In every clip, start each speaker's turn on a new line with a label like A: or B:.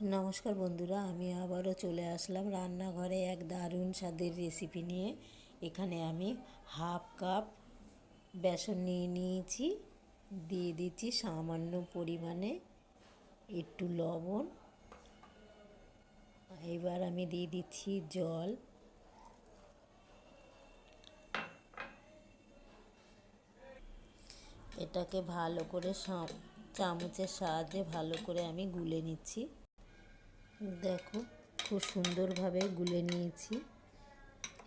A: নমস্কার বন্ধুরা, আমি আবারও চলে আসলাম রান্নাঘরে এক দারুণ স্বাদের রেসিপি নিয়ে। এখানে আমি হাফ কাপ বেসন নিয়ে নিয়েছি, দিয়ে দিচ্ছি সামান্য পরিমাণে একটু লবণ। এবার আমি দিয়ে দিচ্ছি জল। এটাকে ভালো করে চামচের সাহায্যে ভালো করে আমি গুলে নিচ্ছি। দেখো, খুব সুন্দরভাবে গুলে নিয়েছি।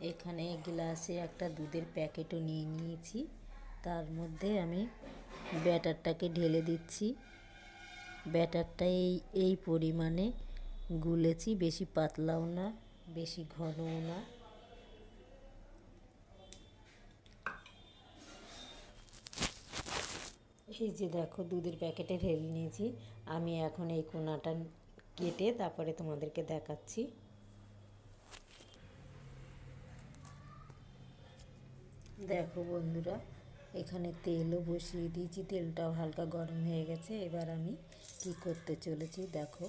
A: এখানে গ্লাসে একটা দুধের প্যাকেটও নিয়ে নিয়েছি। তার মধ্যে আমি ব্যাটারটাকে ঢেলে দিচ্ছি। ব্যাটারটা এই এই পরিমাণে গুলেছি, বেশি পাতলাও না, বেশি ঘনও না। এই যে দেখো, দুধের প্যাকেটে ঢেলে নিয়েছি। আমি এখন এই কোনাটা কেটে তারপরে তোমাদেরকে দেখাচ্ছি। দেখো বন্ধুরা, এখানে তেলও বসিয়ে দিয়েছি, তেলটাও হালকা গরম হয়ে গেছে। এবার আমি কি করতে চলেছি, দেখো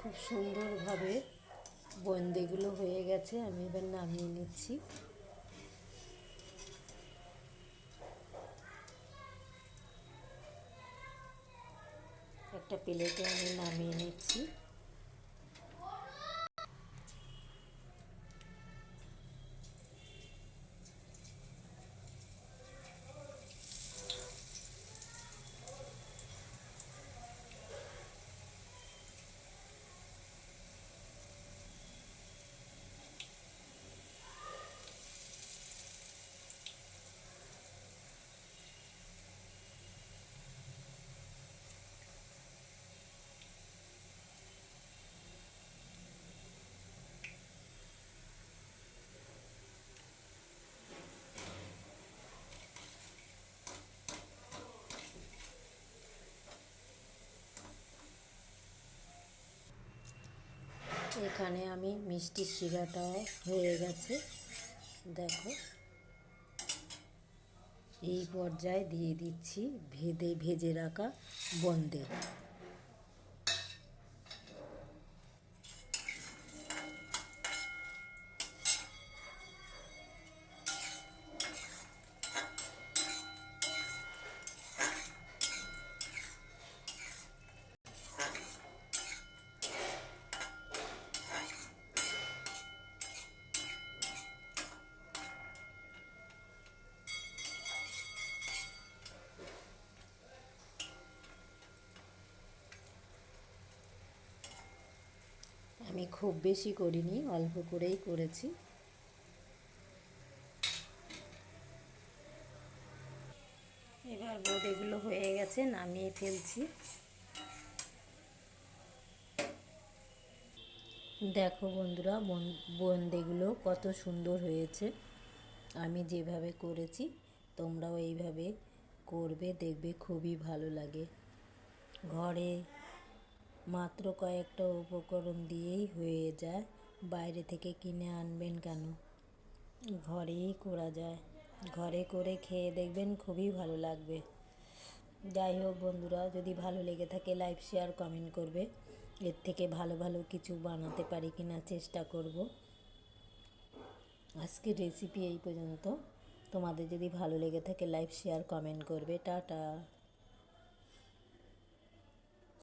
A: খুব সুন্দরভাবে বন্দেগুলো হয়ে গেছে আমি এবার নামিয়ে নিচ্ছি। একটা প্লেটে আমি নামিয়ে নিচ্ছি। এখানে আমি মিষ্টি শিরাটা হয়ে গেছে। দেখো। এই পর্যায়ে দিয়ে দিচ্ছি ভেদে ভেজে রাখা বন্দে। আমি খুব বেশি করিনি, অল্প করেই করেছি। এবার বোর্ডেগুলো হয়ে গেছে, নামিয়ে ফেলছি। দেখো বন্ধুরা বন্দেগুলো কত সুন্দর হয়েছে। আমি যেভাবে করেছি, তোমরাও এইভাবে করবে, দেখবে খুবই ভালো লাগে। ঘরে মাত্র কয়েকটা উপকরণ দিয়েই হয়ে যায়। বাইরে থেকে কিনে আনবেন কেন? ঘরেই করা যায়। ঘরে করে খেয়ে দেখবেন খুবই ভালো লাগবে। যাই হোক বন্ধুরা, যদি ভালো লেগে থাকে লাইক, শেয়ার, কমেন্ট করবে। এর থেকে ভালো ভালো কিছু বানাতে পারি কিনা চেষ্টা করব। আজকের রেসিপি এই পর্যন্ত। তোমাদের যদি ভালো লেগে থাকে লাইক, শেয়ার, কমেন্ট করবে। টাটা।